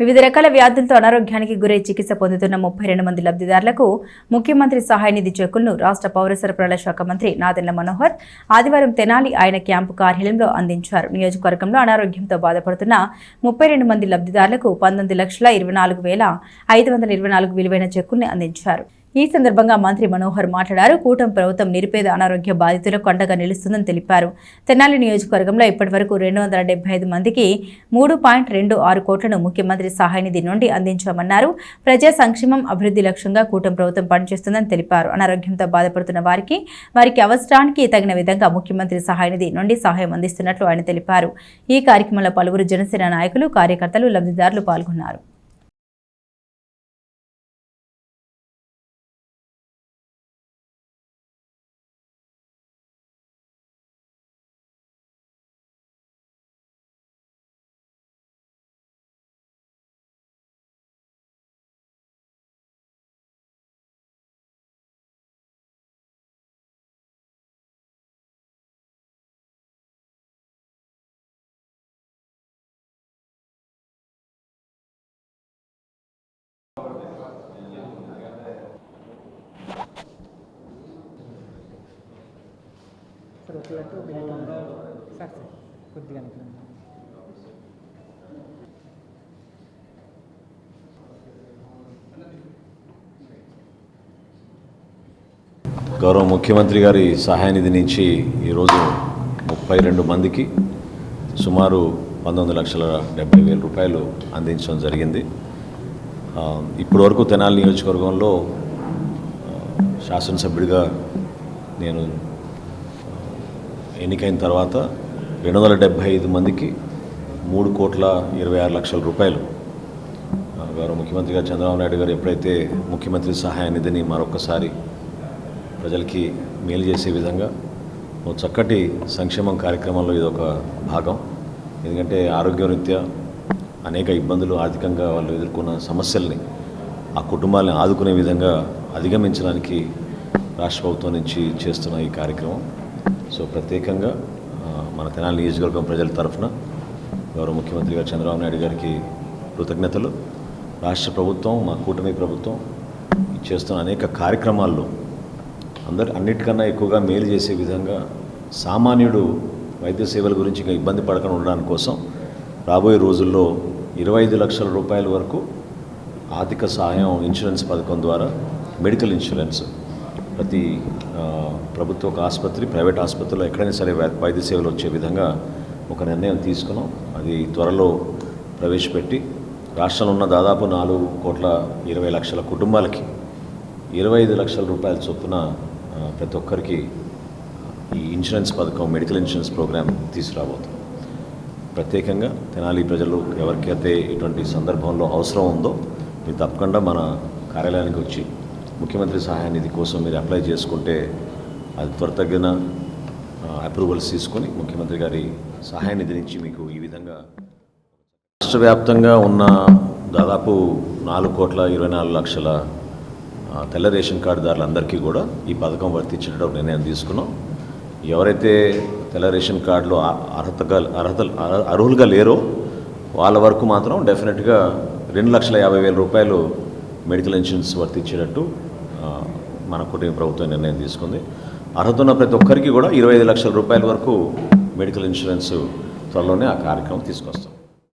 వివిధ రకాల వ్యాధులతో అనారోగ్యానికి గురై చికిత్స పొందుతున్న ముప్పై రెండు మంది లబ్ధిదారులకు ముఖ్యమంత్రి సహాయ నిధి చెక్కులను రాష్ట్ర పౌర సరఫరాల శాఖ మంత్రి నాదెళ్ళ మనోహర్ ఆదివారం తెనాలి ఆయన క్యాంపు కార్యాలయంలో అందించారు. నియోజకవర్గంలో అనారోగ్యంతో బాధపడుతున్న ముప్పై రెండు మంది లబ్ధిదారులకు పంతొమ్మిది లక్షల ఇరవై నాలుగు వేల ఐదు వందల ఇరవై నాలుగు విలువైన చెక్కుల్ని అందించారు. ఈ సందర్భంగా మంత్రి మనోహర్ మాట్లాడారు. కూటమి ప్రభుత్వం నిరుపేద అనారోగ్య బాధితులకు అండగా నిలుస్తుందని తెలిపారు. తెనాలి నియోజకవర్గంలో ఇప్పటివరకు రెండు వందల డెబ్బై ఐదు మందికి మూడు పాయింట్ రెండు ఆరు కోట్లను ముఖ్యమంత్రి సహాయ నిధి నుండి అందించామన్నారు. ప్రజా సంక్షేమం అభివృద్ధి లక్ష్యంగా కూటమి ప్రభుత్వం పనిచేస్తుందని తెలిపారు. అనారోగ్యంతో బాధపడుతున్న వారికి వారికి అవసరానికి తగిన విధంగా ముఖ్యమంత్రి సహాయ నిధి నుండి సహాయం అందిస్తున్నట్లు ఆయన తెలిపారు. ఈ కార్యక్రమంలో పలువురు జనసేన నాయకులు కార్యకర్తలు లబ్ధిదారులు పాల్గొన్నారు. సార్ సార్ సార్ కొద్దిగా గౌరవ ముఖ్యమంత్రి గారి సహాయ నిధి నుంచి ఈరోజు ముప్పై రెండు మందికి సుమారు పంతొమ్మిది లక్షల డెబ్బై వేల రూపాయలు అందించడం జరిగింది. ఇప్పటివరకు ఇప్పటి వరకు తెనాలి నియోజకవర్గంలో శాసనసభ్యుడిగా నేను ఎన్నికైన తర్వాత రెండు వందల డెబ్బై ఐదు మందికి మూడు కోట్ల ఇరవై ఆరు లక్షల రూపాయలు. ఆ, గౌరవ ముఖ్యమంత్రి గారు చంద్రబాబు నాయుడు గారు ఎప్పుడైతే ముఖ్యమంత్రి సహాయ నిధిని మరొకసారి ప్రజలకి మేలు చేసే విధంగా ఓ చక్కటి సంక్షేమం కార్యక్రమంలో ఇది ఒక భాగం. ఎందుకంటే ఆరోగ్యరీత్యా అనేక ఇబ్బందులు ఆర్థికంగా వాళ్ళు ఎదుర్కొన్న సమస్యల్ని ఆ కుటుంబాలను ఆదుకునే విధంగా అధిగమించడానికి రాష్ట్ర ప్రభుత్వం నుంచి చేస్తున్న ఈ కార్యక్రమం. సో ప్రత్యేకంగా మన తెనాలి నియోజకవర్గం ప్రజల తరఫున గౌరవ ముఖ్యమంత్రి గారు చంద్రబాబు నాయుడు గారికి కృతజ్ఞతలు. రాష్ట్ర ప్రభుత్వం మా కూటమి ప్రభుత్వం చేస్తున్న అనేక కార్యక్రమాల్లో అందరు అన్నిటికన్నా ఎక్కువగా మేలు చేసే విధంగా సామాన్యుడు వైద్య సేవల గురించి ఇంకా ఇబ్బంది పడకుండా ఉండడానికి కోసం రాబోయే రోజుల్లో ఇరవై ఐదు లక్షల రూపాయల వరకు ఆర్థిక సహాయం ఇన్సూరెన్స్ పథకం ద్వారా మెడికల్ ఇన్సూరెన్స్ ప్రతి ప్రభుత్వ ఆసుపత్రి ప్రైవేట్ ఆసుపత్రిలో ఎక్కడైనా సరే వై- వైద్య సేవలు వచ్చే విధంగా ఒక నిర్ణయం తీసుకున్నాం. అది త్వరలో ప్రవేశపెట్టి రాష్ట్రంలో ఉన్న దాదాపు నాలుగు కోట్ల ఇరవై లక్షల కుటుంబాలకి ఇరవై ఐదు లక్షల రూపాయల చొప్పున ప్రతి ఒక్కరికి ఈ ఇన్సూరెన్స్ పథకం మెడికల్ ఇన్సూరెన్స్ ప్రోగ్రామ్ తీసుకురాబోతుంది ప్రత్యేకంగా తెనాలి ప్రజలు ఎవరికైతే ఇటువంటి సందర్భంలో అవసరం ఉందో మీరు తప్పకుండా మన కార్యాలయానికి వచ్చి ముఖ్యమంత్రి సహాయ నిధి కోసం మీరు అప్లై చేసుకుంటే అది త్వరతగిన అప్రూవల్స్ తీసుకొని ముఖ్యమంత్రి గారి సహాయ నిధి నుంచి మీకు ఈ విధంగా రాష్ట్ర వ్యాప్తంగా ఉన్న దాదాపు నాలుగు కోట్ల ఇరవై నాలుగు లక్షల తెల్ల రేషన్ కార్డుదారులందరికీ కూడా ఈ పథకం వర్తించడం నిర్ణయం తీసుకున్నాం. ఎవరైతే తెల్ల రేషన్ కార్డులో అర్హతగా అర్హత అర్హులుగా లేరో వాళ్ళ వరకు మాత్రం డెఫినెట్గా రెండు లక్షల యాభై వేల రూపాయలు మెడికల్ ఇన్సూరెన్స్ వర్తించేటట్టు మన కుటుంబ ప్రభుత్వం నిర్ణయం తీసుకుంది. అర్హత ఉన్న ప్రతి ఒక్కరికి కూడా ఇరవై ఐదు లక్షల రూపాయల వరకు మెడికల్ ఇన్సూరెన్స్ త్వరలోనే ఆ కార్యక్రమం తీసుకొస్తాం.